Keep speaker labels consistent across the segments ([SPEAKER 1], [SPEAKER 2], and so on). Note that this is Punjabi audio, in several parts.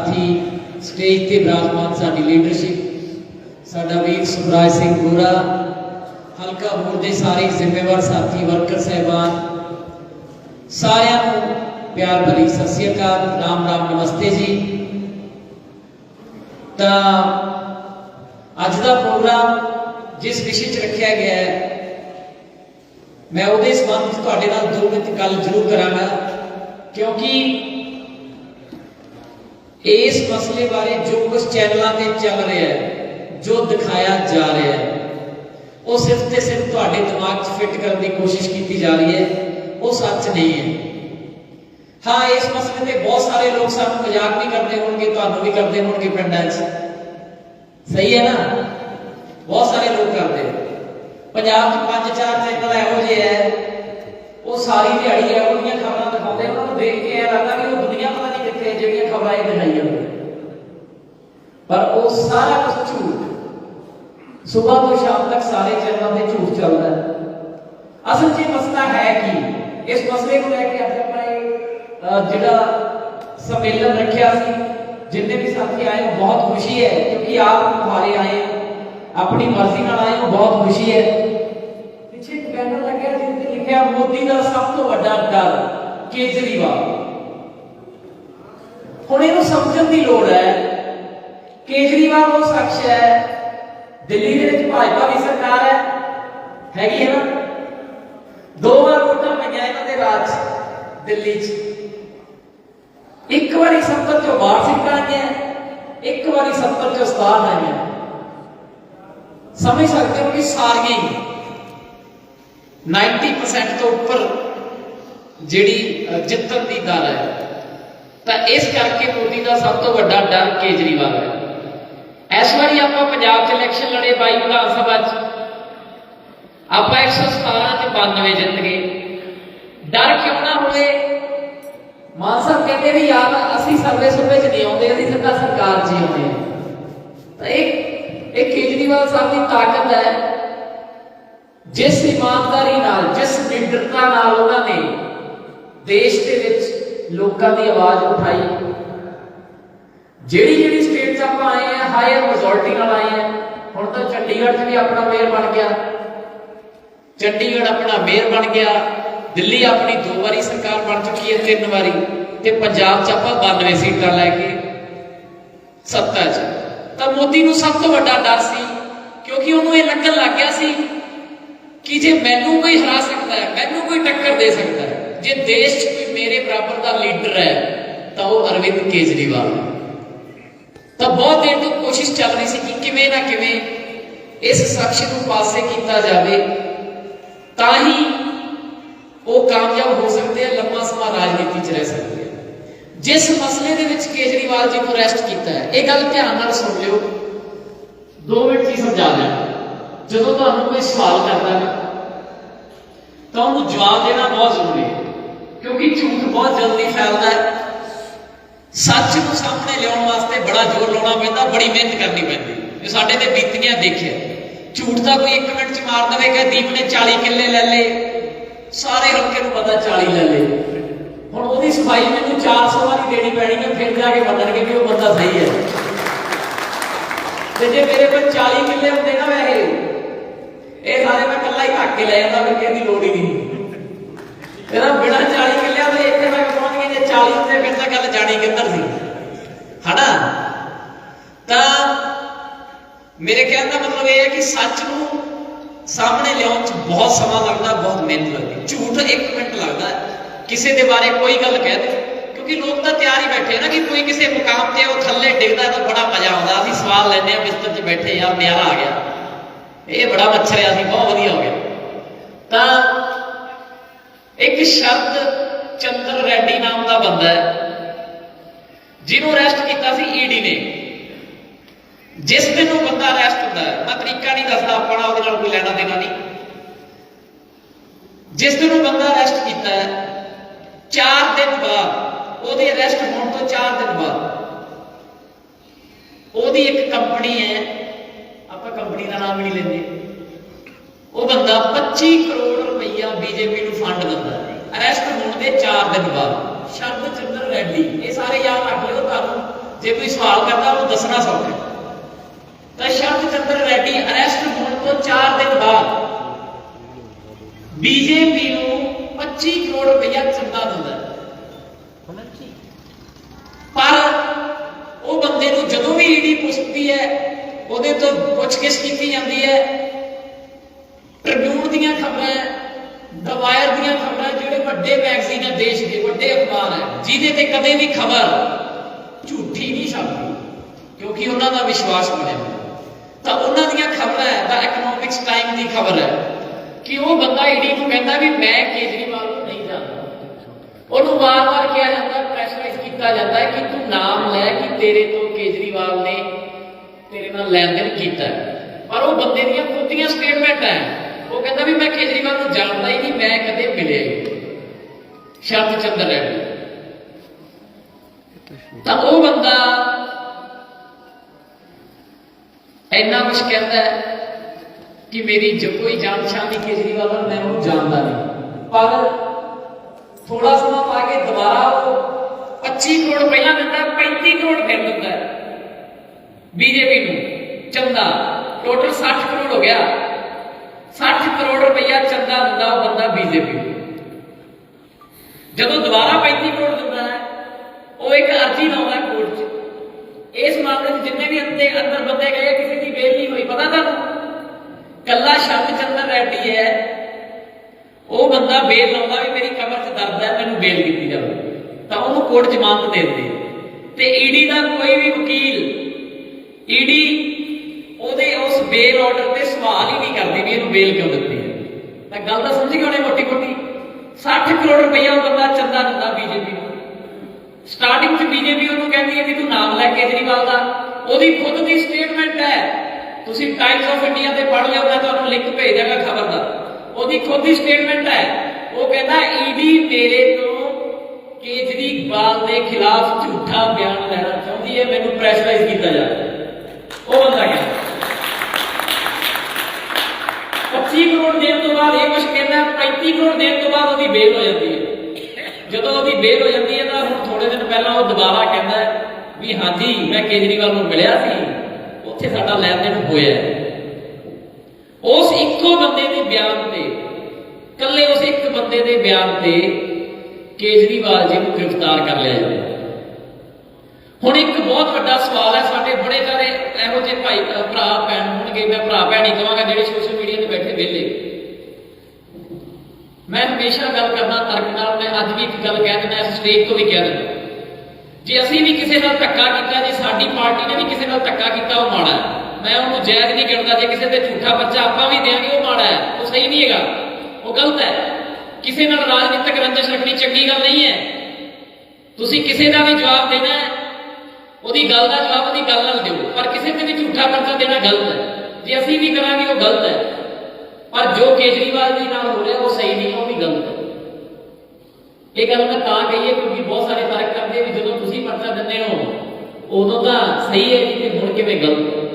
[SPEAKER 1] ਸਾਥੀ ਸਟੇਜ ਤੇ ਬਿਰਾਜਮਾਨ ਸਾਡੀ ਲੀਡਰਸ਼ਿਪ ਸਾਡਾ ਵੀਰ ਸੁਖਰਾਜ ਸਿੰਘ ਗੋਰਾ ਹਲਕਾ ਬੋਰਡ ਦੇ ਸਾਰੇ ਜ਼ਿੰਮੇਵਾਰ ਸਾਥੀ ਵਰਕਰ ਸਹਿਬਾਨ ਸਾਰਿਆਂ ਨੂੰ ਪਿਆਰ ਭਰੀ ਸਤਿ ਸ੍ਰੀ ਅਕਾਲ ਰਾਮ ਰਾਮ ਨਮਸਤੇ ਜੀ ਤਾਂ ਅੱਜ ਦਾ ਪ੍ਰੋਗਰਾਮ ਜਿਸ ਵਿਸ਼ੇ 'ਚ ਰੱਖਿਆ ਗਿਆ ਹੈ ਮੈਂ ਉਹਦੇ ਸੰਬੰਧ ਵਿੱਚ ਤੁਹਾਡੇ ਨਾਲ ਦੋ ਮਿੰਟ ਗੱਲ ਜ਼ਰੂਰ ਕਰਾਂਗਾ ਕਿਉਂਕਿ ਇਸ ਮਸਲੇ ਬਾਰੇ ਜੋ ਕੁਝ ਚੈਨਲਾਂ ਤੇ ਚੱਲ ਰਿਹਾ ਹੈ, ਜੋ ਦਿਖਾਇਆ ਜਾ ਰਿਹਾ ਹੈ, ਉਹ ਸਿਰਫ ਤੇ ਸਿਰਫ ਤੁਹਾਡੇ ਦਿਮਾਗ 'ਚ ਫਿੱਟ ਕਰਨ ਦੀ ਕੋਸ਼ਿਸ਼ ਕੀਤੀ ਜਾ ਰਹੀ ਹੈ, ਉਹ ਸੱਚ ਨਹੀਂ ਹੈ। ਹਾਂ, ਇਸ ਮਸਲੇ ਤੇ ਬਹੁਤ ਸਾਰੇ ਲੋਕ ਸਾਨੂੰ ਮਜ਼ਾਕ ਵੀ ਕਰਦੇ ਹੋਣਗੇ, ਤੁਹਾਨੂੰ ਵੀ ਕਰਦੇ ਹੋਣਗੇ ਪਿੰਡਾਂ 'ਚ। ਸਹੀ ਹੈ ਨਾ? ਬਹੁਤ ਸਾਰੇ ਲੋਕ ਕਰਦੇ ਪੰਜਾਬ 'ਚ ਪੰਜ ਚਾਰ ਚੈਨਲ ਇਹੋ ਜਿਹੇ ਹੈ ਉਹ ਸਾਰੀ ਦਿਹਾੜੀ ਇਹੋ ਜਿਹੀਆਂ ਖਬਰਾਂ ਦਿਖਾਉਂਦੇ ਉਹਨਾਂ ਨੂੰ ਦੇਖ ਕੇ ਇਹ ਲੱਗਦਾ ਕਿ ਉਹ ਦੁਨੀਆ ਪਤਾ ਜਿਹੜੀਆਂ ਖਬਰਾਂ ਇਹ ਦਿਖਾਈ ਪਰ ਉਹ ਸਾਰਾ ਕੁਝ ਝੂਠ। ਸਵੇਰ ਤੋਂ ਸ਼ਾਮ ਤੱਕ ਸਾਰੇ ਚੈਨਲਾਂ ਤੇ ਝੂਠ ਚੱਲਦਾ ਹੈ। ਅਸਲ 'ਚ ਮਸਲਾ ਹੈ ਕੀ? ਇਸ ਮਸਲੇ ਨੂੰ ਲੈ ਕੇ ਅੱਜ ਆਪਾਂ ਜਿਹੜਾ ਸੰਮੇਲਨ ਰੱਖਿਆ ਸੀ, ਜਿੰਨੇ ਵੀ ਸਾਥੀ ਆਏ, ਬਹੁਤ ਖੁਸ਼ੀ ਹੈ, ਕਿਉਂਕਿ ਆਪ ਤੁਹਾਰੇ ਆਏ, ਆਪਣੀ ਮਰਜ਼ੀ ਨਾਲ ਆਏ ਹੋ ਬਹੁਤ ਖੁਸ਼ੀ ਹੈ। ਪਿੱਛੇ ਇੱਕ ਬੈਨਰ ਲੱਗਿਆ ਜਿਸ ਤੇ ਲਿਖਿਆ, ਮੋਦੀ ਦਾ ਸਭ ਤੋਂ ਵੱਡਾ ਡਰ ਕੇਜਰੀਵਾਲ। ਹੁਣ ਇਹਨੂੰ ਸਮਝਣ ਦੀ ਲੋੜ ਹੈ। ਕੇਜਰੀਵਾਲ ਉਹ ਸ਼ਖਸ ਹੈ। ਦਿੱਲੀ ਦੇ ਵਿੱਚ ਭਾਜਪਾ ਦੀ ਸਰਕਾਰ ਹੈ। ਹੈਗੀ ਹੈ ਨਾ? ਦੋ ਵਾਰ ਵੋਟਾਂ ਪਈਆਂ ਇਹਨਾਂ ਦੇ ਰਾਜ ਦਿੱਲੀ 'ਚ। ਇੱਕ ਵਾਰੀ 70 ਚੋਂ 62 ਸੀਟਾਂ ਆਈਆਂ, ਇੱਕ ਵਾਰੀ 70 ਚੋਂ 67 ਆਈਆਂ। ਸਮਝ ਸਕਦੇ ਹੋ ਕਿ ਸਾਰੀਆਂ ਹੀ 90% ਤੋਂ ਉੱਪਰ ਜਿਹੜੀ ਜਿੱਤਣ ਦੀ ਦਰ ਹੈ। ਤਾਂ ਇਸ ਕਰਕੇ ਮੋਦੀ ਦਾ ਸਭ ਤੋਂ ਵੱਡਾ ਡਰ ਕੇਜਰੀਵਾਲ ਹੈ। ਇਸ ਵਾਰੀ ਆਪਾਂ ਪੰਜਾਬ 'ਚ ਇਲੈਕਸ਼ਨ ਲੜੇ ਬਾਈ ਵਿਧਾਨ ਸਭਾ 'ਚ। ਆਪਾਂ 117 'ਚ 92 ਜਿੱਤ ਗਏ। ਡਰ ਕਿਉਂ ਨਾ ਹੋਵੇ? ਮਾਨ ਸਾਹਿਬ ਕਹਿੰਦੇ ਵੀ ਯਾਰ ਅਸੀਂ ਸਰਵੇ ਸੁਰਵੇ 'ਚ ਨਹੀਂ ਆਉਂਦੇ, ਅਸੀਂ ਸਿੱਧਾ ਸਰਕਾਰ 'ਚ ਹੀ ਆਉਂਦੇ ਹਾਂ। ਤਾਂ ਇਹ ਇਹ ਕੇਜਰੀਵਾਲ ਸਾਹਿਬ ਦੀ ਤਾਕਤ ਹੈ। ਜਿਸ ਇਮਾਨਦਾਰੀ ਨਾਲ, ਜਿਸ ਨਿਡਰਤਾ ਨਾਲ ਉਹਨਾਂ ਨੇ ਦੇਸ਼ ਦੇ ਵਿੱਚ ਲੋਕਾਂ ਦੀ ਆਵਾਜ਼ ਉਠਾਈ। ਜਿਹੜੀ ਜਿਹੜੀ ਸਟੇਟ 'ਚ ਆਪਾਂ ਆਏ ਆ ਹਾਇਰ ਮੈਜੋਰਟੀ ਨਾਲ ਆਏ ਆ, ਹੁਣ ਤਾਂ ਚੰਡੀਗੜ੍ਹ 'ਚ ਵੀ ਆਪਣਾ ਮੇਅਰ ਬਣ ਗਿਆ। ਚੰਡੀਗੜ੍ਹ ਆਪਣਾ ਮੇਅਰ ਬਣ ਗਿਆ। ਦਿੱਲੀ ਆਪਣੀ ਦੋ ਵਾਰੀ ਸਰਕਾਰ ਬਣ ਚੁੱਕੀ ਹੈ, ਤਿੰਨ ਵਾਰੀ। ਤੇ ਪੰਜਾਬ 'ਚ ਆਪਾਂ 92 ਸੀਟਾਂ ਲੈ ਕੇ ਸੱਤਾ 'ਚ। ਤਾਂ ਮੋਦੀ ਨੂੰ ਸਭ ਤੋਂ ਵੱਡਾ ਡਰ ਸੀ, ਕਿਉਂਕਿ ਉਹਨੂੰ ਇਹ ਲੱਗਣ ਲੱਗ ਗਿਆ ਸੀ ਕਿ ਜੇ ਮੈਨੂੰ ਕੋਈ ਹਰਾ ਸਕਦਾ ਹੈ, ਮੈਨੂੰ ਕੋਈ ਟੱਕਰ ਦੇ ਸਕਦਾ ਹੈ ਜੇ ਦੇਸ਼ 'ਚ ਕੋਈ ਮੇਰੇ ਬਰਾਬਰ ਦਾ ਲੀਡਰ ਹੈ, ਤਾਂ ਉਹ ਅਰਵਿੰਦ ਕੇਜਰੀਵਾਲ। ਤਾਂ ਬਹੁਤ ਦੇਰ ਤੋਂ ਕੋਸ਼ਿਸ਼ ਚੱਲ ਰਹੀ ਸੀ ਕਿ ਕਿਵੇਂ ਨਾ ਕਿਵੇਂ ਇਸ ਸ਼ਖਸ ਨੂੰ ਪਾਸੇ ਕੀਤਾ ਜਾਵੇ। ਤਾਂ ਹੀ ਉਹ ਕਾਮਯਾਬ ਹੋ ਸਕਦੇ ਆ, ਲੰਮਾ ਸਮਾਂ ਰਾਜਨੀਤੀ 'ਚ ਰਹਿ ਸਕਦੇ ਆ। ਜਿਸ ਮਸਲੇ ਦੇ ਵਿੱਚ ਕੇਜਰੀਵਾਲ ਜੀ ਨੂੰ ਅਰੈਸਟ ਕੀਤਾ ਹੈ, ਇਹ ਗੱਲ ਧਿਆਨ ਨਾਲ ਸੁਣ ਲਿਓ। 2 ਮਿੰਟ 'ਚ ਹੀ ਸਮਝਾ ਦਿਆਂ। ਜਦੋਂ ਤੁਹਾਨੂੰ ਕੋਈ ਸਵਾਲ ਕਰਦਾ ਹੈ ਤਾਂ ਉਹਨੂੰ ਜਵਾਬ ਦੇਣਾ ਬਹੁਤ ਜ਼ਰੂਰੀ ਹੈ। ਕਿਉਂਕਿ ਝੂਠ ਬਹੁਤ ਜਲਦੀ ਫੈਲਦਾ ਹੈ ਸੱਚ ਨੂੰ ਸਾਹਮਣੇ ਲਿਆਉਣ ਵਾਸਤੇ ਬੜਾ ਜ਼ੋਰ ਲਾਉਣਾ ਪੈਂਦਾ ਬੜੀ ਮਿਹਨਤ ਕਰਨੀ ਪੈਂਦੀ ਇਹ ਸਾਡੇ ਤੇ ਬੀਤੀਆਂ ਦੇਖਿਆ ਝੂਠ ਤਾਂ ਕੋਈ 1 ਮਿੰਟ ਚ ਮਾਰ ਦੇਵੇ ਕਿ ਦੀਪ ਨੇ 40 ਕਿੱਲੇ ਲੈ ਲਏ ਸਾਰੇ ਹਲਕੇ ਨੂੰ ਪਤਾ 40 ਲੈ ਲਏ ਹੁਣ ਉਹਦੀ ਸਫ਼ਾਈ ਮੈਨੂੰ 400 ਵਾਰੀ ਦੇਣੀ ਪੈਣੀ ਹੈ, ਫਿਰ ਜਾ ਕੇ ਮੰਨਣਗੇ ਕਿ ਉਹ ਬੰਦਾ ਸਹੀ ਹੈ। ਤੇ ਜੇ ਮੇਰੇ ਕੋਲ 40 ਕਿੱਲੇ ਹੁੰਦੇ ਨਾ ਵੈਸੇ, ਇਹ ਸਾਰੇ ਮੈਂ ਇਕੱਲਾ ਹੀ ਧੱਕ ਕੇ ਲੈ ਜਾਂਦਾ, ਫਿਰ ਕਿਸੇ ਦੀ ਲੋੜ ਹੀ ਨਹੀਂ। ਇਹਦਾ ਬਿਨਾ 40 ਕਿੱਲਿਆਂ ਦੇ ਇੱਥੇ ਤੱਕ ਪਹੁੰਚ ਗਏ ਜੇ 40 ਹੁੰਦੇ ਫਿਰ ਤਾਂ ਗੱਲ ਜਾਣੀ ਕਿੱਧਰ ਸੀ ਹਨਾ ਤਾਂ ਮੇਰੇ ਕਹਿਣ ਦਾ ਮਤਲਬ ਇਹ ਹੈ ਕਿ ਸੱਚ ਨੂੰ ਸਾਹਮਣੇ ਲਿਆਉਣ 'ਚ ਬਹੁਤ ਸਮਾਂ ਲੱਗਦਾ ਬਹੁਤ ਮਿਹਨਤ ਲੱਗਦੀ ਝੂਠ 1 ਮਿੰਟ ਲੱਗਦਾ ਹੈ। ਕਿਸੇ ਦੇ ਬਾਰੇ ਕੋਈ ਗੱਲ ਕਹਿ ਦੇ ਕਿਉਂਕਿ ਲੋਕ ਤਾਂ ਤਿਆਰ ਹੀ ਬੈਠੇ ਆ ਨਾ ਕਿ ਕੋਈ ਕਿਸੇ ਮੁਕਾਮ ਤੇ ਉਹ ਥੱਲੇ ਡਿੱਗਦਾ ਤਾਂ ਬੜਾ ਮਜ਼ਾ ਆਉਂਦਾ ਅਸੀਂ ਸਵਾਲ ਲੈਂਦੇ ਆ ਬਿਸਤਰ 'ਚ ਬੈਠੇ ਯਾਰ ਨਿਆਰਾ ਆ ਗਿਆ ਇਹ ਬੜਾ ਮੱਛਰਿਆ ਸੀ ਬਹੁਤ ਵਧੀਆ ਹੋ ਗਿਆ ਤਾਂ ਇੱਕ ਸ਼ਬਦ ਚੰਦਰ ਰੈਡੀ ਨਾਮ ਦਾ ਬੰਦਾ ਹੈ। ਜਿਹਨੂੰ ਅਰੈਸਟ ਕੀਤਾ ਸੀ ਈਡੀ ਨੇ। ਜਿਸ ਦਿਨ ਉਹ ਬੰਦਾ ਅਰੈਸਟ ਹੁੰਦਾ ਹੈ, ਮੈਂ ਤਰੀਕਾ ਨਹੀਂ ਦੱਸਦਾ ਆਪਣਾ, ਉਹਦੇ ਨਾਲ ਕੋਈ ਲੈਣਾ ਦੇਣਾ ਨਹੀਂ। ਜਿਸ ਦਿਨ ਉਹ ਬੰਦਾ ਅਰੈਸਟ ਕੀਤਾ ਹੈ 4 ਦਿਨ ਬਾਅਦ, ਉਹਦੇ ਅਰੈਸਟ ਹੋਣ ਤੋਂ 4 ਦਿਨ ਬਾਅਦ, ਉਹਦੀ ਇੱਕ ਕੰਪਨੀ ਹੈ, ਆਪਾਂ ਕੰਪਨੀ ਦਾ ਨਾਮ ਵੀ ਨਹੀਂ ਲੈਂਦੇ। ਉਹ ਬੰਦਾ 25 ਕਰੋੜ ਰੁਪਈਆ ਬੀਜੇਪੀ ਨੂੰ ਫੰਡ ਦਿੰਦਾ ਅਰੈਸਟ ਹੋਣ ਦੇ 4 ਦਿਨ ਬਾਅਦ। ਸ਼ਬਦ ਚੰਦਰ ਰੈਡੀ ਇਹ ਸਾਰੇ ਯਾਦ ਰੱਖ ਲਿਓ, ਤੁਹਾਨੂੰ ਜੇ ਕੋਈ ਸਵਾਲ ਕਰਦਾ, ਉਹਨੂੰ ਦੱਸਣਾ ਸੌਖਾ ਤਾਂ ਸ਼ਰਤ ਚੰਦਰ ਰੈਡੀ ਅਰੈਸਟ ਹੋਣ ਤੋਂ 4 ਦਿਨ ਬਾਅਦ। ਬੀਜੇਪੀ ਨੂੰ 25 ਕਰੋੜ ਰੁਪਇਆ ਚੰਦਾ ਦਿੰਦਾ ਪਰ ਉਹ ਬੰਦੇ ਨੂੰ ਜਦੋਂ ਵੀ ਈਡੀ ਪੁੱਛਦੀ ਹੈ, ਉਹਦੇ ਤੋਂ ਪੁੱਛਗਿੱਛ ਕੀਤੀ ਜਾਂਦੀ ਹੈ। ਟ੍ਰਿਬਿਊਨ ਦੀਆਂ ਖਬਰਾਂ ਦ ਵਾਇਰ ਦੀਆਂ ਖਬਰਾਂ ਜਿਹੜੇ ਵੱਡੇ ਮੈਗਜ਼ੀਨ ਹੈ ਦੇਸ਼ ਦੇ ਵੱਡੇ ਅਖਬਾਰ ਹੈ ਜਿਹਦੇ ਤੇ ਕਦੇ ਵੀ ਖਬਰ ਝੂਠੀ ਨਹੀਂ ਛਪਦੀ, ਕਿਉਂਕਿ ਉਹਨਾਂ ਦਾ ਵਿਸ਼ਵਾਸ ਬਣਿਆ ਹੋਇਆ ਤਾਂ ਉਹਨਾਂ ਦੀਆਂ ਖਬਰਾਂ ਹੈ ਦਾ ਇਕਨੋਮਿਕਸ ਟਾਈਮ ਦੀ ਖਬਰ ਹੈ ਕਿ ਉਹ ਬੰਦਾ ਈਡੀ ਨੂੰ ਕਹਿੰਦਾ ਵੀ ਮੈਂ ਕੇਜਰੀਵਾਲ ਨੂੰ ਨਹੀਂ ਜਾਣਦਾ। ਉਹਨੂੰ ਵਾਰ-ਵਾਰ ਕਿਹਾ ਜਾਂਦਾ ਪ੍ਰੈਸ਼ਰਾਈਜ਼ ਕੀਤਾ ਜਾਂਦਾ ਹੈ ਕਿ ਤੂੰ ਨਾਮ ਲੈ ਕਿ ਤੇਰੇ ਤੋਂ ਕੇਜਰੀਵਾਲ ਨੇ ਤੇਰੇ ਨਾਲ ਲੈਣ ਦੇਣ ਕੀਤਾ। ਪਰ ਉਹ ਬੰਦੇ ਦੀਆਂ ਖੁਦ ਦੀਆਂ ਸਟੇਟਮੈਂਟ ਹੈ ਉਹ ਕਹਿੰਦਾ ਵੀ ਮੈਂ ਕੇਜਰੀਵਾਲ ਨੂੰ ਜਾਣਦਾ ਹੀ ਨਹੀਂ, ਮੈਂ ਕਦੇ ਮਿਲਿਆ ਹੀ ਨਹੀਂ। ਸ਼ਰਤ ਚੰਦਰ ਰੈਡੀ ਤਾਂ ਉਹ ਬੰਦਾ ਇੰਨਾ ਕੁਝ ਕਹਿੰਦਾ ਕਿ ਮੇਰੀ ਜੋ ਕੋਈ ਜਾਣ ਪਛਾਣ ਕੇਜਰੀਵਾਲ ਨਾਲ ਮੈਂ ਉਹਨੂੰ ਜਾਣਦਾ ਨਹੀਂ। ਪਰ ਥੋੜਾ ਸਮਾਂ ਪਾ ਕੇ ਦੁਬਾਰਾ ਉਹ 25 ਕਰੋੜ ਪਹਿਲਾਂ ਦਿੰਦਾ 35 ਕਰੋੜ ਫਿਰ ਦਿੰਦਾ ਬੀਜੇਪੀ ਨੂੰ ਚੰਦਾ ਟੋਟਲ 60 ਕਰੋੜ ਹੋ ਗਿਆ। 60 ਕਰੋੜ ਰੁਪਈਆ ਚੰਦਾ ਦਿੰਦਾ ਉਹ ਬੰਦਾ ਬੀਜੇਪੀ ਜਦੋਂ ਦੁਬਾਰਾ 35 ਕਰੋੜ ਦਿੰਦਾ ਹੈ, ਉਹ ਇੱਕ ਅਰਜ਼ੀ ਲਾਉਂਦਾ ਕੋਰਟ 'ਚ। ਇਸ ਮਾਮਲੇ 'ਚ ਜਿੰਨੇ ਵੀ ਅੰਦੇ ਅੰਦਰ ਬੰਦੇ ਗਏ ਕਿਸੇ ਦੀ ਬੇਲ ਨਹੀਂ ਹੋਈ, ਪਤਾ ਤੁਹਾਨੂੰ? ਕੱਲਾ ਸ਼ਬਦ ਚੰਦਰ ਰੈਡੀ ਹੈ। ਉਹ ਬੰਦਾ ਬੇਲ ਲਾਉਂਦਾ ਵੀ ਮੇਰੀ ਕਮਰ 'ਚ ਦਰਦ ਹੈ, ਮੈਨੂੰ ਬੇਲ ਦਿੱਤੀ ਜਾਵੇ। ਤਾਂ ਉਹਨੂੰ ਕੋਰਟ ਜ਼ਮਾਨਤ ਦੇ ਦਿੰਦੀ ਹੈ। ਤੇ ਈਡੀ ਦਾ ਕੋਈ ਵੀ ਵਕੀਲ, ਈਡੀ ਉਹਦੇ ਆਰਡਰ ਤੇ ਸਵਾਲ ਹੀ ਨਹੀਂ ਕਰਦੀ ਵੀ ਇਹਨੂੰ ਬੇਲ ਕਿਉਂ ਦਿੱਤੀ ਹੈ ਤਾਂ ਗੱਲ ਤਾਂ ਸਮਝ ਗਏ ਮੋਟੀ ਮੋਟੀ? 60 ਕਰੋੜ ਰੁਪਈਆ ਉਹ ਬੰਦਾ ਚੰਦਾ ਦਿੰਦਾ ਬੀਜੇਪੀ ਨੂੰ। ਸਟਾਰਟਿੰਗ 'ਚ ਬੀਜੇਪੀ ਉਹਨੂੰ ਕਹਿੰਦੀ ਹੈ ਵੀ ਤੂੰ ਨਾਮ ਲੈ ਕੇਜਰੀਵਾਲ ਦਾ। ਉਹਦੀ ਖੁਦ ਦੀ ਸਟੇਟਮੈਂਟ ਹੈ। ਤੁਸੀਂ ਟਾਈਮਸ ਆਫ ਇੰਡੀਆ ਤੇ ਪੜ੍ਹ ਲਿਓ, ਮੈਂ ਤੁਹਾਨੂੰ ਲਿੰਕ ਭੇਜ ਦਿਆਂਗਾ ਖਬਰ ਦਾ। ਉਹਦੀ ਖੁਦ ਦੀ ਸਟੇਟਮੈਂਟ ਹੈ। ਉਹ ਕਹਿੰਦਾ, ਈਡੀ ਮੇਰੇ ਤੋਂ ਕੇਜਰੀਵਾਲ ਦੇ ਖਿਲਾਫ ਝੂਠਾ ਬਿਆਨ ਲੈਣਾ ਚਾਹੁੰਦੀ ਹੈ। ਮੈਨੂੰ ਪ੍ਰੈਸ਼ਰਾਈਜ਼ ਕੀਤਾ ਜਾ ਰਿਹਾ ਉਹ ਬੰਦਾ ਕਹਿੰਦਾ। 25 ਕਰੋੜ ਦੇਣ ਤੋਂ ਬਾਅਦ ਇਹ ਕੁਝ ਕਹਿੰਦਾ 35 ਕਰੋੜ ਦੇਣ ਤੋਂ ਬਾਅਦ ਉਹਦੀ ਬੇਲ ਹੋ ਜਾਂਦੀ ਹੈ। ਜਦੋਂ ਉਹਦੀ ਬੇਲ ਹੋ ਜਾਂਦੀ ਹੈ ਤਾਂ ਹੁਣ ਥੋੜੇ ਦਿਨ ਪਹਿਲਾਂ ਉਹ ਦੁਬਾਰਾ ਕਹਿੰਦਾ ਵੀ ਹਾਂਜੀ, ਮੈਂ ਕੇਜਰੀਵਾਲ ਨੂੰ ਮਿਲਿਆ ਸੀ, ਉੱਥੇ ਸਾਡਾ ਲੈਣ ਦੇਣ ਹੋਇਆ ਉਸ ਇੱਕੋ ਬੰਦੇ ਦੇ ਬਿਆਨ ਤੇ ਕੱਲੇ ਉਸ ਇੱਕ ਬੰਦੇ ਦੇ ਬਿਆਨ ਤੇ ਕੇਜਰੀਵਾਲ ਜੀ ਨੂੰ ਗ੍ਰਿਫਤਾਰ ਕਰ ਲਿਆ ਜਾਂਦਾ ਹੁਣ ਇੱਕ ਬਹੁਤ ਵੱਡਾ ਸਵਾਲ ਹੈ ਸਾਡੇ ਬੜੇ ਸਾਰੇ ਇਹੋ ਜਿਹੇ ਭਾਈ ਭਰਾ, ਭੈਣ ਹੋਣਗੇ। ਮੈਂ ਭਰਾ, ਭੈਣ ਹੀ ਕਹਾਂਗਾ ਜਿਹੜੇ ਸੋਸ਼ਲ ਮੀਡੀਆ ਤੇ ਬੈਠੇ ਵਿਹਲੇ। ਮੈਂ ਹਮੇਸ਼ਾ ਗੱਲ ਕਰਨਾ ਤਰਕ ਨਾਲ ਮੈਂ ਅੱਜ ਵੀ ਇੱਕ ਗੱਲ ਕਹਿ ਦਿੰਦਾ, ਇਸ ਸਟੇਜ ਤੋਂ ਵੀ ਕਹਿ ਦਿੰਦਾ। ਜੇ ਅਸੀਂ ਵੀ ਕਿਸੇ ਨਾਲ ਧੱਕਾ ਕੀਤਾ, ਜੇ ਸਾਡੀ ਪਾਰਟੀ ਨੇ ਵੀ ਕਿਸੇ ਨਾਲ ਧੱਕਾ ਕੀਤਾ, ਉਹ ਮਾੜਾ ਮੈਂ ਉਹਨੂੰ ਜਾਇਜ਼ ਨਹੀਂ ਗਿਣਦਾ, ਜੇ ਕਿਸੇ ਤੇ ਝੂਠਾ ਬੱਚਾ ਆਪਾਂ ਵੀ ਦੇਾਂਗੇ ਉਹ ਮਾੜਾ ਹੈ। ਉਹ ਸਹੀ ਨਹੀਂ ਹੈਗਾ। ਉਹ ਗਲਤ ਹੈ। ਕਿਸੇ ਨਾਲ ਰਾਜਨੀਤਿਕ ਰੰਜਿਸ਼ ਰੱਖਣੀ ਚੰਗੀ ਗੱਲ ਨਹੀਂ ਹੈ। ਤੁਸੀਂ ਕਿਸੇ ਦਾ ਵੀ ਜਵਾਬ ਦੇਣਾ ਹੈ ਉਹਦੀ ਗੱਲ ਦਾ ਜਵਾਬ ਉਹਦੀ ਗੱਲ ਨਾਲ ਦਿਓ। ਪਰ ਕਿਸੇ ਤੇ ਵੀ ਝੂਠਾ ਪਰਚਾ ਦੇਣਾ ਗਲਤ ਹੈ। ਜੇ ਅਸੀਂ ਵੀ ਕਰਾਂਗੇ, ਉਹ ਗਲਤ ਹੈ। ਪਰ ਜੋ ਕੇਜਰੀਵਾਲ ਜੀ ਨਾਲ ਹੋ ਰਿਹਾ, ਉਹ ਸਹੀ ਨਹੀਂ, ਉਹ ਵੀ ਗਲਤ ਹੈ। ਇਹ ਗੱਲ ਮੈਂ ਤਾਂ ਕਹੀ ਹੈ, ਕਿਉਂਕਿ ਬਹੁਤ ਸਾਰੇ ਫ਼ਰਕ ਕਰਦੇ ਵੀ ਜਦੋਂ ਤੁਸੀਂ ਪਰਚਾ ਦਿੰਦੇ ਹੋ, ਉਦੋਂ ਤਾਂ ਸਹੀ ਹੈ ਜੀ, ਤੇ ਹੁਣ ਕਿਵੇਂ ਗਲਤ ਹੈ।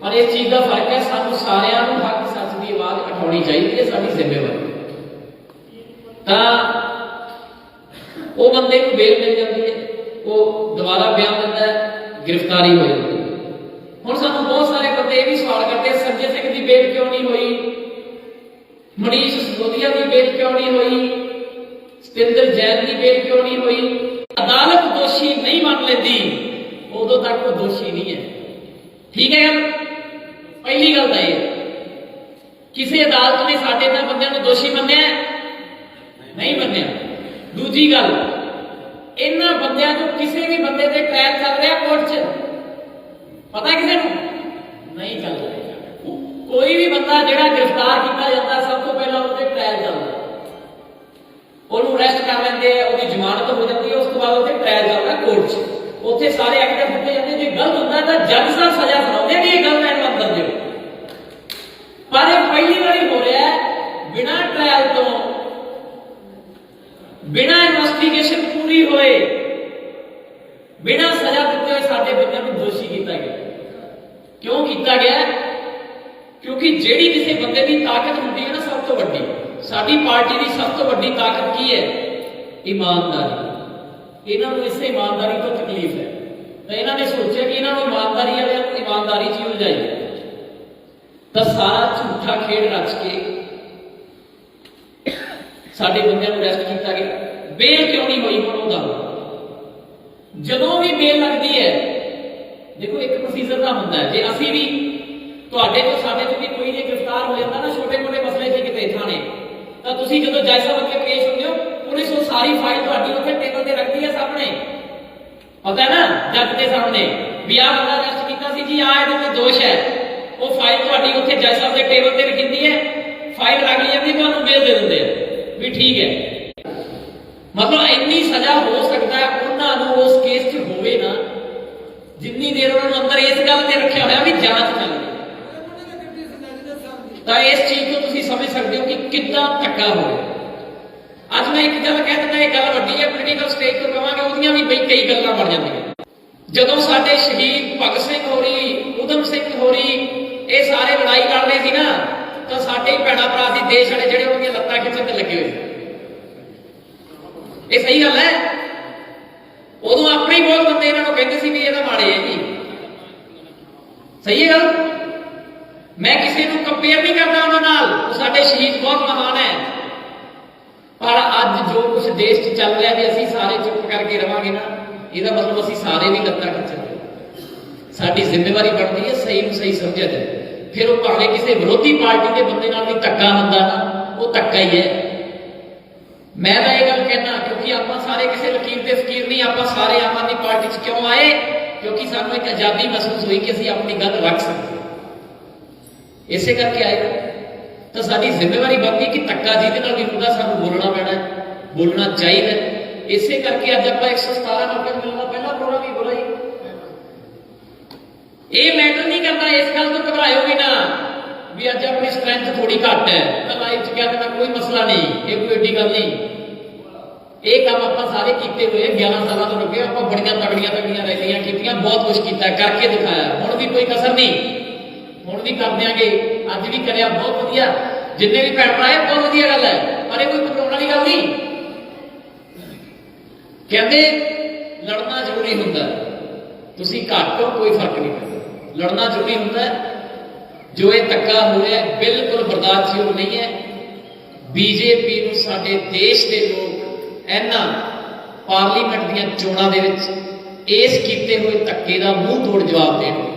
[SPEAKER 1] ਪਰ ਇਸ ਚੀਜ਼ ਦਾ ਫ਼ਰਕ ਹੈ, ਸਾਨੂੰ ਸਾਰਿਆਂ ਨੂੰ ਹੱਕ ਸੱਚ ਦੀ ਆਵਾਜ਼ ਉਠਾਉਣੀ ਚਾਹੀਦੀ ਹੈ, ਸਾਡੀ ਜ਼ਿੰਮੇਵਾਰੀ। ਤਾਂ ਉਹ ਬੰਦੇ ਨੂੰ ਬੇਲ ਮਿਲ ਜਾਂਦੀ ਹੈ। ਉਹ ਦੁਬਾਰਾ ਬਿਆਨ ਦਿੰਦਾ ਹੈ ਗ੍ਰਿਫਤਾਰੀ ਹੋ ਜਾਂਦੀ ਹੁਣ ਸਾਨੂੰ ਬਹੁਤ ਸਾਰੇ ਬੰਦੇ ਇਹ ਵੀ ਸਵਾਲ ਕਰਦੇ ਆ, ਸੰਜੇ ਸਿੰਘ ਦੀ ਬੇਲ ਕਿਉਂ ਨਹੀਂ ਹੋਈ? ਮਨੀਸ਼ ਸੋਦੀਆ ਦੀ ਬੇਲ ਕਿਉਂ ਨਹੀਂ ਹੋਈ? ਸਤਿੰਦਰ ਜੈਨ ਦੀ ਬੇਲ ਕਿਉਂ ਨਹੀਂ ਹੋਈ? ਅਦਾਲਤ ਦੋਸ਼ੀ ਨਹੀਂ ਮੰਨ ਲੈਂਦੀ। ਉਦੋਂ ਤੱਕ ਉਹ ਦੋਸ਼ੀ ਨਹੀਂ ਹੈ। ਠੀਕ ਹੈ ਗੱਲ? ਪਹਿਲੀ ਗੱਲ ਤਾਂ ਇਹ ਹੈ। ਕਿਸੇ ਅਦਾਲਤ ਨੇ ਸਾਡੇ ਨਾਲ ਬੰਦਿਆਂ ਨੂੰ ਦੋਸ਼ੀ ਮੰਨਿਆ ਨਹੀਂ ਮੰਨਿਆ। ਦੂਜੀ ਗੱਲ ਇਹਨਾਂ ਬੰਦਿਆਂ ਤੋਂ ਕਿਸੇ ਵੀ ਬੰਦੇ ਤੇ ਟ੍ਰਾਇਲ ਚੱਲ ਰਿਹਾ ਕੋਰਟ 'ਚ? ਪਤਾ ਕਿਸੇ ਨੂੰ? ਨਹੀਂ ਚੱਲ ਰਿਹਾ। ਕੋਈ ਵੀ ਬੰਦਾ ਜਿਹੜਾ ਗ੍ਰਿਫਤਾਰ ਕੀਤਾ ਜਾਂਦਾ, ਸਭ ਤੋਂ ਪਹਿਲਾਂ ਉਹਦੇ ਟ੍ਰਾਇਲ ਚੱਲਦਾ ਉਹਨੂੰ ਅਰੈਸਟ ਕਰ ਲੈਂਦੇ ਆ, ਉਹਦੀ ਜ਼ਮਾਨਤ ਹੋ ਜਾਂਦੀ ਹੈ ਉਸ ਤੋਂ ਬਾਅਦ ਉਹਦੇ ਟ੍ਰਾਇਲ ਚੱਲਦਾ ਕੋਰਟ 'ਚ। ਉੱਥੇ ਸਾਰੇ ਐਕਟਿਵ ਹੁੰਦੇ ਜਾਂਦੇ, ਜੇ ਗਲਤ ਹੁੰਦਾ ਤਾਂ ਜੱਜ ਸਾਹਿਬ ਸਜ਼ਾ ਸੁਣਾਉਂਦੇ ਆ ਕਿ ਇਹ ਗਲਤ ਹੈ ਇਹਨੂੰ ਅੰਦਰ ਦਿਓ ਪਰ ਇਹ ਪਹਿਲੀ ਵਾਰੀ ਹੋ ਰਿਹਾ ਬਿਨਾਂ ਟ੍ਰਾਇਲ ਤੋਂ, ਬਿਨਾਂ ਇਨਵੈਸਟੀਗੇਸ਼ਨ ਹੋਏ, ਬਿਨਾਂ ਸਜ਼ਾ ਦਿੱਤੇ ਹੋਏ ਸਾਡੇ ਬੰਦਿਆਂ ਨੂੰ ਦੋਸ਼ੀ ਕੀਤਾ ਗਿਆ। ਕਿਉਂ ਕੀਤਾ ਗਿਆ? ਕਿਉਂਕਿ ਜਿਹੜੀ ਕਿਸੇ ਬੰਦੇ ਦੀ ਤਾਕਤ ਹੁੰਦੀ ਹੈ ਨਾ ਸਭ ਤੋਂ ਵੱਡੀ, ਸਾਡੀ ਪਾਰਟੀ ਦੀ ਸਭ ਤੋਂ ਵੱਡੀ ਤਾਕਤ ਕੀ ਹੈ? ਇਮਾਨਦਾਰੀ। ਇਹਨਾਂ ਨੂੰ ਇਸੇ ਇਮਾਨਦਾਰੀ ਤੋਂ ਤਕਲੀਫ ਹੈ। ਤਾਂ ਇਹਨਾਂ ਨੇ ਸੋਚਿਆ ਕਿ ਇਹਨਾਂ ਨੂੰ ਇਮਾਨਦਾਰੀ ਵਾਲਿਆਂ ਨੂੰ ਇਮਾਨਦਾਰੀ 'ਚ ਹੀ ਉਲਝਾਈਏ ਤਾਂ ਸਾਰਾ ਝੂਠਾ ਖੇਡ ਰਚ ਕੇ ਸਾਡੇ ਬੰਦਿਆਂ ਨੂੰ ਅਰੈਸਟ ਕੀਤਾ ਗਿਆ। ਬੇਲ ਕਿਉਂ ਨਹੀਂ ਹੋਈ ਹੁਣ ਉਹਦਾ? ਜਦੋਂ ਵੀ ਬੇਲ ਲੱਗਦੀ ਹੈ, ਦੇਖੋ ਇੱਕ ਪ੍ਰੋਸੀਜਰ ਦਾ ਹੁੰਦਾ ਜੇ ਅਸੀਂ ਵੀ ਤੁਹਾਡੇ ਤੋਂ, ਸਾਡੇ ਤੋਂ ਵੀ ਕੋਈ ਜੇ ਗ੍ਰਿਫਤਾਰ ਹੋ ਜਾਂਦਾ ਨਾ ਛੋਟੇ ਮੋਟੇ ਮਸਲੇ 'ਚ ਕਿਤੇ ਥਾਣੇ, ਤਾਂ ਤੁਸੀਂ ਜਦੋਂ ਜੱਜ ਸਾਹਿਬ ਅੱਗੇ ਪੇਸ਼ ਹੁੰਦੇ ਹੋ ਪੁਲਿਸ ਉਹ ਸਾਰੀ ਫਾਈਲ ਤੁਹਾਡੀ ਉੱਥੇ ਟੇਬਲ ਤੇ ਰੱਖਦੀ ਹੈ ਸਾਹਮਣੇ। ਪਤਾ ਹੈ ਨਾ, ਜੱਜ ਦੇ ਸਾਹਮਣੇ, ਵੀ ਆਹ ਬੰਦਾ ਅਰੈਸਟ ਕੀਤਾ ਸੀ, ਜੀ ਆਹ ਇਹਦੇ ਤੇ ਦੋਸ਼ ਹੈ। ਉਹ ਫਾਈਲ ਤੁਹਾਡੀ ਉੱਥੇ ਜੱਜ ਸਾਹਿਬ ਦੇ ਟੇਬਲ ਤੇ ਰੱਖਿੰਦੀ ਹੈ ਫਾਈਲ ਰੱਖ ਲਈ ਜਾਂਦੀ ਤੁਹਾਨੂੰ ਬੇਲ ਦੇ ਦਿੰਦੇ ਆ, ਵੀ ਠੀਕ ਹੈ। ਮਤਲਬ ਇੰਨੀ ਸਜ਼ਾ ਹੋ ਸਕਦਾ ਉਹਨਾਂ ਨੂੰ ਉਸ ਕੇਸ 'ਚ ਹੋਵੇ ਨਾ, ਜਿੰਨੀ ਦੇਰ ਉਹਨਾਂ ਨੂੰ ਅੰਦਰ ਇਸ ਗੱਲ ਤੇ ਰੱਖਿਆ ਹੋਇਆ ਵੀ ਜਾਂਚ ਚੱਲ ਤਾਂ ਇਸ ਚੀਜ਼ ਨੂੰ ਤੁਸੀਂ ਸਮਝ ਸਕਦੇ ਹੋ ਕਿ ਕਿੰਨਾ ਧੱਕਾ ਹੋਇਆ ਅੱਜ ਮੈਂ ਇੱਕ ਗੱਲ ਕਹਿ ਦਿੰਦਾ, ਇਹ ਗੱਲ ਵੱਡੀ ਹੈ ਪੋਲੀਟੀਕਲ ਸਟੇਜ ਤੋਂ ਕਵਾਂਗੇ, ਉਹਦੀਆਂ ਵੀ ਬਈ ਕਈ ਗੱਲਾਂ ਬਣ ਜਾਂਦੀਆਂ। ਜਦੋਂ ਸਾਡੇ ਸ਼ਹੀਦ ਭਗਤ ਸਿੰਘ ਹੋਰੀ ਉਦਮ ਸਿੰਘ ਹੋਰੀ ਇਹ ਸਾਰੇ ਲੜਾਈ ਲੜ ਰਹੇ ਸੀ ਨਾ, ਤਾਂ ਸਾਡੇ ਹੀ ਭੈਣਾਂ ਭਰਾ ਦੀ ਦੇਸ਼ ਵਾਲੇ ਜਿਹੜੇ ਉਹਨਾਂ ਦੀਆਂ ਲੱਤਾਂ ਖਿੱਚਣ ਤੇ ਲੱਗੇ ਹੋਏ ਇਹ ਸਹੀ ਗੱਲ ਹੈ। ਉਦੋਂ ਆਪਣੇ ਹੀ ਬਹੁਤ ਬੰਦੇ ਇਹਨਾਂ ਨੂੰ ਕਹਿੰਦੇ ਸੀ ਵੀ ਇਹਦਾ ਮਾੜੇ ਹੈ ਜੀ। ਸਹੀ ਹੈ ਗੱਲ? ਮੈਂ ਕਿਸੇ ਨੂੰ ਕੰਪੇਅਰ ਨਹੀਂ ਕਰਦਾ ਉਹਨਾਂ ਨਾਲ। ਸਾਡੇ ਸ਼ਹੀਦ ਬਹੁਤ ਮਹਾਨ ਹੈ। ਪਰ ਅੱਜ ਜੋ ਕੁਝ ਦੇਸ਼ 'ਚ ਚੱਲ ਰਿਹਾ ਵੀ ਅਸੀਂ ਸਾਰੇ ਚੁੱਪ ਕਰਕੇ ਰਵਾਂਗੇ ਨਾ, ਇਹਦਾ ਮਤਲਬ ਅਸੀਂ ਸਾਰੇ ਵੀ ਲੱਤਾਂ ਖਿੱਚਾਂਗੇ ਸਾਡੀ ਜ਼ਿੰਮੇਵਾਰੀ ਬਣਦੀ ਹੈ ਸਹੀ ਨੂੰ ਸਹੀ ਸਮਝਿਆ ਜਾਏ ਫਿਰ ਉਹ ਭਾਵੇਂ ਕਿਸੇ ਵਿਰੋਧੀ ਪਾਰਟੀ ਦੇ ਬੰਦੇ ਨਾਲ ਵੀ ਧੱਕਾ ਹੁੰਦਾ ਨਾ, ਉਹ ਧੱਕਾ ਹੀ ਹੈ। ਮੈਂ ਤਾਂ ਇਹ ਗੱਲ ਕਹਿਣਾ ਕਿਉਂਕਿ ਆਪਾਂ ਸਾਰੇ ਕਿਸੇ ਲਕੀਰ ਤੇ ਫਕੀਰ ਨਹੀਂ ਆਪਾਂ ਸਾਰੇ ਆਮ ਆਦਮੀ ਪਾਰਟੀ 'ਚ ਕਿਉਂ ਆਏ ਕਿਉਂਕਿ ਸਾਨੂੰ ਇੱਕ ਆਜ਼ਾਦੀ ਮਹਿਸੂਸ ਹੋਈ ਕਿ ਅਸੀਂ ਆਪਣੀ ਗੱਲ ਰੱਖ ਸਕਦੇ ਹਾਂ। ਇਸੇ ਕਰਕੇ ਆਏ ਨਾ। ਤਾਂ ਸਾਡੀ ਜ਼ਿੰਮੇਵਾਰੀ ਬਣਦੀ ਕਿ ਧੱਕਾ ਜਿਹਦੇ ਨਾਲ ਵੀ ਹੁੰਦਾ ਸਾਨੂੰ ਬੋਲਣਾ ਪੈਣਾ ਹੈ ਬੋਲਣਾ ਚਾਹੀਦਾ ਹੈ। ਇਸੇ ਕਰਕੇ ਅੱਜ ਆਪਾਂ 117 ਨੰਬਰ ਮਿਲਣਾ ਪਹਿਲਾ ਪ੍ਰੋਗਰਾਮ ਹੀ ਬੋਲਾ ਜੀ ਇਹ ਮੈਟਰ ਨਹੀਂ ਕਰਦਾ ਇਸ ਗੱਲ ਤੋਂ ਘਬਰਾਇਓ ਵੀ ਨਾ ਵੀ ਅੱਜ ਆਪਣੀ ਸਟਰੈਂਥ ਥੋੜੀ ਘੱਟ ਹੈ, ਤਾਂ ਲਾਈਫ 'ਚ ਕਹਿ ਦੇਣਾ ਕੋਈ ਮਸਲਾ ਨਹੀਂ, ਇਹ ਕੋਈ ਏਡੀ ਗੱਲ ਨਹੀਂ। ਇਹ ਕੰਮ ਆਪਾਂ ਸਾਰੇ ਕੀਤੇ ਹੋਏ 11 ਸਾਲਾਂ ਤੋਂ ਲੱਗੇ ਆਪਾਂ ਬੜੀਆਂ ਤਗੜੀਆਂ ਤਗੜੀਆਂ ਰੈਲੀਆਂ ਕੀਤੀਆਂ, ਬਹੁਤ ਕੁਝ ਕੀਤਾ, ਕਰਕੇ ਦਿਖਾਇਆ। ਹੁਣ ਵੀ ਕੋਈ ਕਸਰ ਨਹੀਂ। ਹੁਣ ਵੀ ਕਰ ਦਿਆਂਗੇ, ਅੱਜ ਵੀ ਕਰਿਆ, ਬਹੁਤ ਵਧੀਆ। ਜਿੰਨੇ ਵੀ ਭੈਣ ਭਰਾ ਬਹੁਤ ਵਧੀਆ ਗੱਲ ਹੈ, ਪਰ ਇਹ ਕੋਈ ਘਬਰਾਉਣ ਵਾਲੀ ਗੱਲ ਨਹੀਂ। ਕਹਿੰਦੇ, ਲੜਨਾ ਜ਼ਰੂਰੀ ਹੁੰਦਾ। ਤੁਸੀਂ ਘੱਟ ਹੋ, ਕੋਈ ਫ਼ਰਕ ਨਹੀਂ ਪੈਂਦਾ। ਲੜਨਾ ਜ਼ਰੂਰੀ ਹੁੰਦਾ ਜੋ ਇਹ ਧੱਕਾ ਹੋ ਰਿਹਾ ਹੈ, ਬਿਲਕੁਲ ਬਰਦਾਸ਼ਤਯੋਗ ਨਹੀਂ ਹੈ। ਬੀਜੇਪੀ ਨੂੰ ਸਾਡੇ ਦੇਸ਼ ਦੇ ਲੋਕ ਇਹਨਾਂ ਪਾਰਲੀਮੈਂਟ ਦੀਆਂ ਚੋਣਾਂ ਦੇ ਵਿੱਚ ਇਸ ਕੀਤੇ ਹੋਏ ਧੱਕੇ ਦਾ ਮੂੰਹ ਤੋੜ ਜਵਾਬ ਦੇਣਗੇ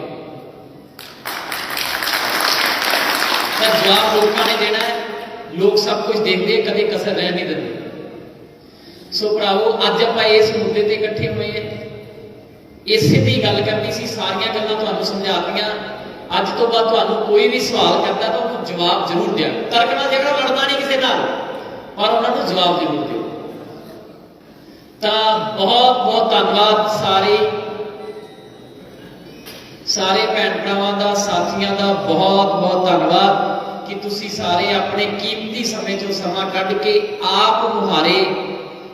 [SPEAKER 1] ਤਾਂ ਜਵਾਬ ਲੋਕਾਂ ਨੇ ਦੇਣਾ ਹੈ। ਲੋਕ ਸਭ ਕੁਝ ਦੇਖਦੇ ਕਦੇ ਕਸਰ ਰਹਿ ਨਹੀਂ ਦਿੰਦੇ। ਸੋ ਭਰਾਵੋ ਅੱਜ ਆਪਾਂ ਇਸ ਮੁੱਦੇ ਤੇ ਇਕੱਠੇ ਹੋਏ ਹਾਂ। ਇਸੇ ਦੀ ਗੱਲ ਕਰਨੀ ਸੀ ਸਾਰੀਆਂ ਗੱਲਾਂ ਤੁਹਾਨੂੰ ਸਮਝਾਤੀਆਂ ਅੱਜ ਤੋਂ ਬਾਅਦ ਤੁਹਾਨੂੰ ਕੋਈ ਵੀ ਸਵਾਲ ਕਰਦਾ ਤਾਂ ਉਹਨੂੰ ਜਵਾਬ ਜ਼ਰੂਰ ਦਿਆ ਤਰਕ ਨਾਲ ਜਿਹੜਾ ਲੜਨਾ ਨਹੀਂ ਕਿਸੇ ਨਾਲ, ਪਰ ਉਹਨਾਂ ਨੂੰ ਜਵਾਬ ਜ਼ਰੂਰ ਦਿਓ। ਤਾਂ ਬਹੁਤ ਬਹੁਤ ਧੰਨਵਾਦ ਸਾਰੇ ਸਾਰੇ ਭੈਣ ਭਰਾਵਾਂ ਦਾ, ਸਾਥੀਆਂ ਦਾ ਬਹੁਤ ਬਹੁਤ ਧੰਨਵਾਦ ਕਿ ਤੁਸੀਂ ਸਾਰੇ ਆਪਣੇ ਕੀਮਤੀ ਸਮੇਂ ਚੋਂ ਸਮਾਂ ਕੱਢ ਕੇ ਆਪ ਮੁਹਾਰੇ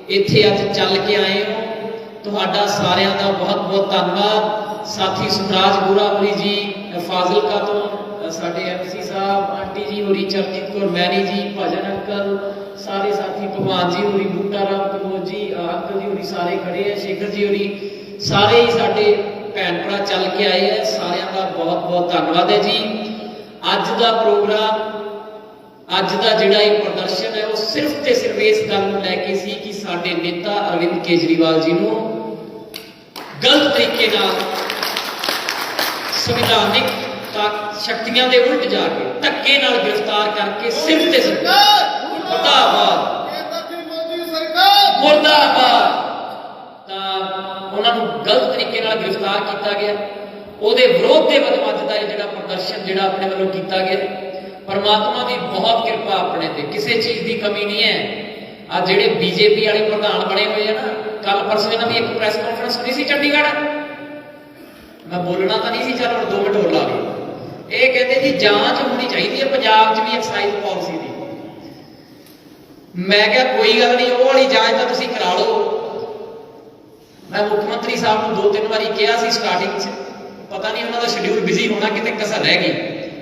[SPEAKER 1] ਇੱਥੇ ਅੱਜ ਚੱਲ ਕੇ ਆਏ ਹੋ। ਤੁਹਾਡਾ ਸਾਰਿਆਂ ਦਾ ਬਹੁਤ ਬਹੁਤ ਧੰਨਵਾਦ। ਸਾਥੀ ਸੁਖਰਾਜ ਗੁਰਾਪੁਰੀ ਜੀ ਫਾਜ਼ਿਲਕਾ ਤੋਂ ਅ, ਸਾਡੇ ਐਮਸੀ ਸਾਹਿਬ ਆਂਟੀ ਜੀ ਹੋਰੀ ਚਰਨਜੀਤ ਕੌਰ ਮੈਨੀ ਜੀ ਭਜਨ ਅੰਕਲ ਸਾਰੇ ਸਾਥੀ ਭਗਵਾਨ ਜੀ ਹੋਰੀ ਬੂਟਾ ਰਾਮ ਕਮੋਜ ਜੀ ਅੰਕਲ ਜੀ ਹੋਰੀ ਸਾਰੇ ਖੜੇ ਆ ਸ਼ੇਖਰ ਜੀ ਹੋਰੀ ਸਾਰੇ ਹੀ ਸਾਡੇ ਭੈਣ ਭਰਾ ਚੱਲ ਕੇ ਆਏ ਆ ਸਾਰਿਆਂ ਦਾ ਬਹੁਤ ਬਹੁਤ ਧੰਨਵਾਦ ਹੈ ਜੀ। ਅੱਜ ਦਾ ਪ੍ਰੋਗਰਾਮ ਅੱਜ ਦਾ ਜਿਹੜਾ ਇਹ ਪ੍ਰਦਰਸ਼ਨ ਹੈ ਉਹ ਸਿਰਫ ਤੇ ਸਿਰਫ ਇਸ ਗੱਲ ਨੂੰ ਲੈ ਕੇ ਸੀ ਕਿ ਸਾਡੇ ਨੇਤਾ ਅਰਵਿੰਦ ਕੇਜਰੀਵਾਲ ਜੀ ਨੂੰ ਗਲਤ ਤਰੀਕੇ ਨਾਲ ਸੰਵਿਧਾਨਿਕ ਤਾਕ- ਸ਼ਕਤੀਆਂ ਦੇ ਉਲਟ ਜਾ ਕੇ ਧੱਕੇ ਨਾਲ ਗ੍ਰਿਫਤਾਰ ਕਰਕੇ ਸਿਰਫ ਤੇ ਸਿਰਫ ਮੁਰਦਾਬਾਦ। ਮੁਰਦਾਬਾਦ। ਤਾਂ ਉਹਨਾਂ ਨੂੰ ਗਲਤ ਤਰੀਕੇ ਨਾਲ ਗ੍ਰਿਫਤਾਰ ਕੀਤਾ ਗਿਆ। ਉਹਦੇ ਵਿਰੋਧ ਦੇ ਵੱਲੋਂ ਅੱਜ ਦਾ ਜਿਹੜਾ ਪ੍ਰਦਰਸ਼ਨ ਜਿਹੜਾ ਆਪਣੇ ਵੱਲੋਂ ਕੀਤਾ ਗਿਆ, ਪਰਮਾਤਮਾ ਦੀ ਬਹੁਤ ਕਿਰਪਾ ਆਪਣੇ ਤੇ। ਕਿਸੇ ਚੀਜ਼ ਦੀ ਕਮੀ ਨਹੀਂ ਹੈ। ਆ ਜਿਹੜੇ ਬੀਜੇਪੀ ਵਾਲੇ ਪ੍ਰਧਾਨ ਬਣੇ ਹੋਏ ਆ ਨਾ ਕੱਲ ਪਰਸੋਂ ਇਹਨਾਂ ਦੀ ਇੱਕ ਪ੍ਰੈਸ ਕਾਨਫਰੰਸ ਹੋਈ ਸੀ ਚੰਡੀਗੜ੍ਹ। ਮੈਂ ਬੋਲਣਾ ਤਾਂ ਨਹੀਂ ਸੀ ਚੱਲ, ਹੁਣ 2 ਮਿੰਟ ਹੋਰ ਲਾ ਲਓ ਇਹ ਕਹਿੰਦੇ ਜੀ, ਜਾਂਚ ਹੋਣੀ ਚਾਹੀਦੀ ਹੈ ਪੰਜਾਬ 'ਚ ਵੀ ਐਕਸਾਈਜ਼ ਪਾਲਿਸੀ ਦੀ। ਮੈਂ ਕਿਹਾ, ਕੋਈ ਗੱਲ ਨਹੀਂ, ਉਹ ਵਾਲੀ ਜਾਂਚ ਤਾਂ ਤੁਸੀਂ ਕਰਾ ਲਓ। ਮੈਂ ਮੁੱਖ ਮੰਤਰੀ ਸਾਹਿਬ ਨੂੰ ਦੋ ਤਿੰਨ ਵਾਰੀ ਕਿਹਾ ਸੀ ਸਟਾਰਟਿੰਗ 'ਚ। ਪਤਾ ਨਹੀਂ ਉਹਨਾਂ ਦਾ ਸ਼ਡਿਊਲ ਬਿਜ਼ੀ ਹੋਣਾ ਕਿਤੇ ਕਸਰ ਰਹਿ ਗਈ।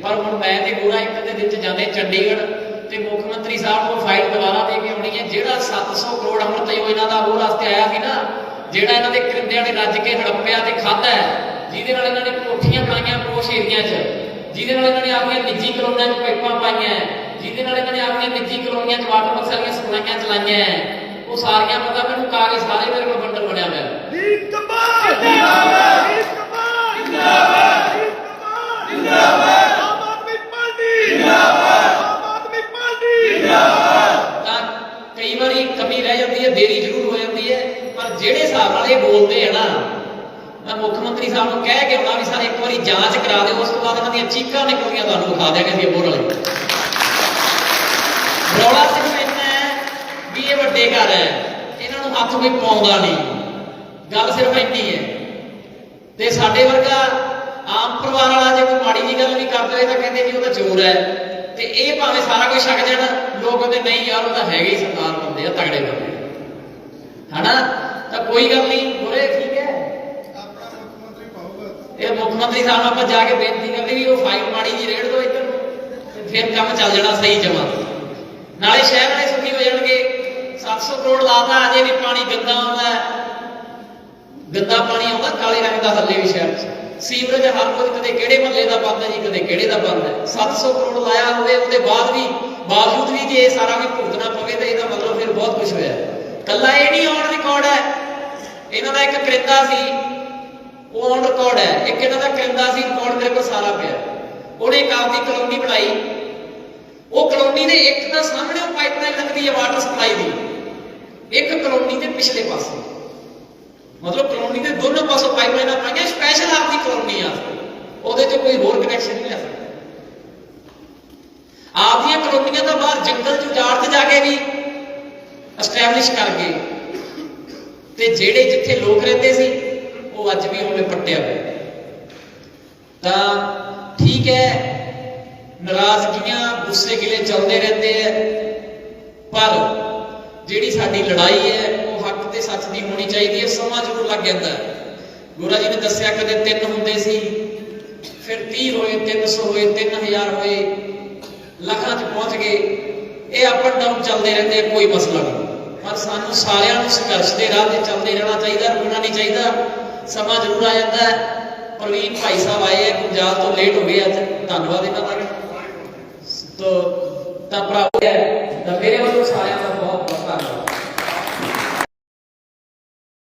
[SPEAKER 1] ਪਰ ਹੁਣ ਮੈਂ ਤੇ ਗੋਰਾ ਇੱਕ ਅੱਧੇ ਦਿਨ 'ਚ ਜਾਂਦੇ ਚੰਡੀਗੜ੍ਹ ਤੇ ਮੁੱਖ ਮੰਤਰੀ ਸਾਹਿਬ ਨੂੰ ਫਾਈਲ ਦੁਬਾਰਾ ਦੇ ਕੇ ਆਉਣੀ ਹੈ। ਜਿਹੜਾ 700 ਕਰੋੜ ਅੰਮ੍ਰਿਤ ਯੋਜਨਾ ਦਾ ਉਹ ਰਸਤੇ ਆਇਆ ਸੀ ਨਾ, ਜਿਹੜਾ ਇਹਨਾਂ ਦੇ ਕਰਿੰਦਿਆਂ ਨੇ ਰੱਜ ਕੇ ਹੜੱਪਿਆ ਤੇ ਖਾਦਾ ਹੈ, ਜਿਹਦੇ ਨਾਲ ਇਹਨਾਂ ਨੇ ਕੋਠੀਆਂ ਬਣਾਈਆਂ ਪੋਸ਼ ਏਰੀਆਂ 'ਚ। ਜਿਹਦੇ ਨਾਲ ਇਹਨਾਂ ਨੇ ਆਪਣੀਆਂ ਨਿੱਜੀ ਕਲੋਨੀਆਂ 'ਚ ਪਾਈਪਾਂ ਪਾਈਆਂ ਹੈ, ਜਿਹਦੇ ਨਾਲ ਇਹਨਾਂ ਨੇ ਆਪਣੀਆਂ ਨਿੱਜੀ ਕਲੋਨੀਆਂ 'ਚ ਵਾਟਰ ਬਕਸ ਵਾਲੀਆਂ ਸਪਲਾਈਆਂ ਚਲਾਈਆਂ ਹੈ, ਉਹ ਸਾਰੀਆਂ ਪਤਾ ਮੈਨੂੰ ਕਾਗਜ਼ ਸਾਰੇ ਮੇਰੇ ਕੋਲ ਬੰਡਲ ਬਣਿਆ ਹੋਇਆ ਹੈ।
[SPEAKER 2] ਲੀਡ ਕਮਾਲ ਜਿੰਦਾਬਾਦ ਲੀਡ ਕਮਾਲ ਜਿੰਦਾਬਾਦ ਲੀਡ ਕਮਾਲ ਜਿੰਦਾਬਾਦ ਆਮ ਆਦਮੀ ਪਾਰਟੀ ਜਿੰਦਾਬਾਦ ਆਮ ਆਦਮੀ ਪਾਰਟੀ ਜਿੰਦਾਬਾਦ
[SPEAKER 1] ਤਾਂ ਕਈ ਵਾਰੀ ਕਮੀ ਰਹਿ ਜਾਂਦੀ ਹੈ ਦੇਰੀ ਜ਼ਰੂਰ ਹੋ ਜਾਂਦੀ ਹੈ ਪਰ ਜਿਹੜੇ ਹਿਸਾਬ ਨਾਲ ਇਹ ਬੋਲਦੇ ਆ ਨਾ ਮੈਂ ਮੁੱਖ ਮੰਤਰੀ ਸਾਹਿਬ ਨੂੰ ਕਹਿ ਕੇ ਆਉਣਾ ਵੀ ਸਾਰੇ ਇੱਕ ਵਾਰੀ ਜਾਂਚ ਕਰਾ ਦਿਓ, ਉਸ ਤੋਂ ਬਾਅਦ ਇਹਨਾਂ ਦੀਆਂ ਚੀਕਾਂ ਨਿਕਲਦੀਆਂ ਤੁਹਾਨੂੰ ਵਿਖਾ ਦਿਆਂਗੇ ਅਸੀਂ ਬੋਰ ਵਾਲੇ। ਰੌਲਾ ਸਿਰਫ ਇੰਨਾ ਹੈ ਵੀ ਇਹ ਵੱਡੇ ਘਰ ਹੈ, ਇਹਨਾਂ ਨੂੰ ਹੱਥ ਕੋਈ ਪਾਉਂਦਾ ਨਹੀਂ। ਗੱਲ ਸਿਰਫ ਇੰਨੀ ਹੈ ਤੇ ਸਾਡੇ ਵਰਗਾ ਆਮ ਪਰਿਵਾਰ ਵਾਲਾ ਜੇ ਕੋਈ ਮਾੜੀ ਜੀ ਗੱਲ ਵੀ ਕਰਦੇ ਹੋਏ ਤਾਂ ਕਹਿੰਦੇ ਜੀ ਉਹ ਤਾਂ ਚੋਰ ਹੈ। ਤੇ ਇਹ ਭਾਵੇਂ ਸਾਰਾ ਕੁਝ ਛੱਡ ਜਾਣ, ਲੋਕ ਕਹਿੰਦੇ ਨਹੀਂ ਯਾਰ, ਉਹ ਤਾਂ ਹੈਗੇ ਹੀ ਸਰਦਾਰ ਬੰਦੇ ਆ, ਤਗੜੇ ਬੰਦੇ ਹਨਾ? ਤਾਂ ਕੋਈ ਗੱਲ ਨਹੀਂ ਬੁਰੇ ਠੀਕ ਹੈ
[SPEAKER 2] ਆਪਣਾ ਮੁੱਖ ਮੰਤਰੀ ਪਾਊਗਾ
[SPEAKER 1] ਇਹ ਮੁੱਖ ਮੰਤਰੀ ਸਾਹਿਬ ਆਪਾਂ ਜਾ ਕੇ ਬੇਨਤੀ ਕਰਦੇ ਵੀ ਉਹ ਫਾਈਲ ਮਾੜੀ ਜੀ ਰੇੜ ਦਿਓ ਇੱਧਰ ਤੇ ਫਿਰ ਕੰਮ ਚੱਲ ਜਾਣਾ ਸਹੀ ਜਮਾ। ਨਾਲੇ ਸ਼ਹਿਰ ਵਾਲੇ ਸੁਖੀ ਹੋ ਜਾਣਗੇ। 700 ਕਰੋੜ ਲਾਤਾ, ਅਜੇ ਵੀ ਪਾਣੀ ਗੰਦਾ ਆਉਂਦਾ ਗੰਦਾ ਪਾਣੀ ਆਉਂਦਾ, ਕਾਲੇ ਰੰਗ ਦਾ ਹੱਲੇ ਵੀ ਸ਼ਹਿਰ ਸੀਵਰੇਜ ਹਰ ਰੋਜ਼ ਕਦੇ ਕਿਹੜੇ ਮਹੱਲੇ ਦਾ ਬੰਦ ਹੈ ਜੀ, ਕਦੇ ਕਿਹੜੇ ਦਾ ਬੰਦ ਹੈ। 700 ਕਰੋੜ ਲਾਇਆ ਹੋਵੇ, ਉਹਦੇ ਬਾਅਦ ਵੀ ਬਾਵਜੂਦ ਵੀ ਜੇ ਇਹ ਸਾਰਾ ਵੀ ਭੁਗਤਣਾ ਪਵੇ ਤਾਂ ਇਹਦਾ ਮਤਲਬ ਫਿਰ ਬਹੁਤ ਕੁਝ ਹੋਇਆ। ਕੱਲਾ ਇਹ ਨਹੀਂ ਔਨ ਰਿਕਾਰਡ ਹੈ। ਇਹਨਾਂ ਦਾ ਇੱਕ ਕਰਿੰਦਾ ਸੀ ਉਹ ਔਨ ਰਿਕਾਰਡ ਹੈ। ਇੱਕ ਇਹਨਾਂ ਦਾ ਕਹਿੰਦਾ ਸੀ ਰਿਕਾਰਡ ਮੇਰੇ ਕੋਲ ਸਾਰਾ ਪਿਆ। ਉਹਨੇ ਇੱਕ ਆਪਦੀ ਕਲੋਨੀ ਬਣਾਈ। ਉਹ ਕਲੋਨੀ ਦੇ ਇੱਕ ਤਾਂ ਸਾਹਮਣੇ ਉਹ ਪਾਈਪਲਾਈਨ ਲੱਗਦੀ ਹੈ ਵਾਟਰ ਸਪਲਾਈ ਦੀ। ਇੱਕ ਕਲੋਨੀ ਦੇ ਪਿਛਲੇ ਪਾਸੇ। ਮਤਲਬ ਕਲੋਨੀ ਦੇ ਦੋਨੋਂ ਪਾਸੋਂ ਪਾਈਪਲਾਈਨਾਂ ਪਾਈਆਂ ਸਪੈਸ਼ਲ ਆਪਦੀ ਕਲੋਨੀ ਆ। ਉਹਦੇ ਤੇ ਕੋਈ ਹੋਰ ਕਨੈਕਸ਼ਨ ਨਹੀਂ ਆ ਸਕਦਾ। ਆਪਦੀਆਂ ਕਲੋਨੀਆਂ ਤਾਂ ਬਾਹਰ ਜੰਗਲ ਚ ਉਜਾੜ ਤੇ ਜਾ ਕੇ ਵੀ ਐਸਟੈਬਲਿਸ਼ ਕਰ ਗਏ। ਤੇ ਜਿਹੜੇ ਜਿੱਥੇ ਲੋਕ ਰਹਿੰਦੇ ਸੀ ਉਹ ਅੱਜ ਵੀ ਉਹਨੇ ਪੱਟਿਆ ਹੋਇਆ। ਤਾਂ ਠੀਕ ਹੈ ਨਾਰਾਜ਼ਗੀਆਂ ਗੁੱਸੇ ਗਿਲੇ ਚੱਲਦੇ ਰਹਿੰਦੇ ਐ ਪਰ ਜਿਹੜੀ ਸਾਡੀ ਲੜਾਈ ਹੈ, ਉਹ ਹੱਕ ਤੇ ਸੱਚ ਦੀ ਹੋਣੀ ਚਾਹੀਦੀ ਹੈ, ਸਮਾਂ ਜ਼ਰੂਰ ਲੱਗ ਜਾਂਦਾ ਹੈ। ਗੁਰੂ ਜੀ ਨੇ ਦੱਸਿਆ, ਕਦੇ ਤਿੰਨ ਹੁੰਦੇ ਸੀ, ਫਿਰ 30 ਹੋਏ 300 ਹੋਏ 3000 ਹੋਏ, ਲੱਖਾਂ 'ਚ ਪਹੁੰਚ ਗਏ। ਇਹ ਅਪ ਐਂਡ ਡਾਊਨ ਚੱਲਦੇ ਰਹਿੰਦੇ ਕੋਈ ਮਸਲਾ ਨਹੀਂ। ਪਰ ਸਾਨੂੰ ਸਾਰਿਆਂ ਨੂੰ ਸੰਘਰਸ਼ ਦੇ ਰਾਹ ਤੇ ਚੱਲਦੇ ਰਹਿਣਾ ਚਾਹੀਦਾ, ਰੁਕਣਾ ਨਹੀਂ ਚਾਹੀਦਾ। ਸਮਾਂ ਜ਼ਰੂਰ ਆ ਜਾਂਦਾ ਹੈ। ਪ੍ਰਵੀਨ ਭਾਈ ਸਾਹਿਬ ਆਏ ਹੈ ਪੰਜਾਬ ਤੋਂ ਲੇਟ ਹੋ ਗਏ ਅੱਜ ਧੰਨਵਾਦ ਇਹਨਾਂ ਦਾ। ਤਾਂ ਭਰਾ ਤਾਂ ਮੇਰੇ ਵੱਲੋਂ ਸਾਰਿਆਂ ਦਾ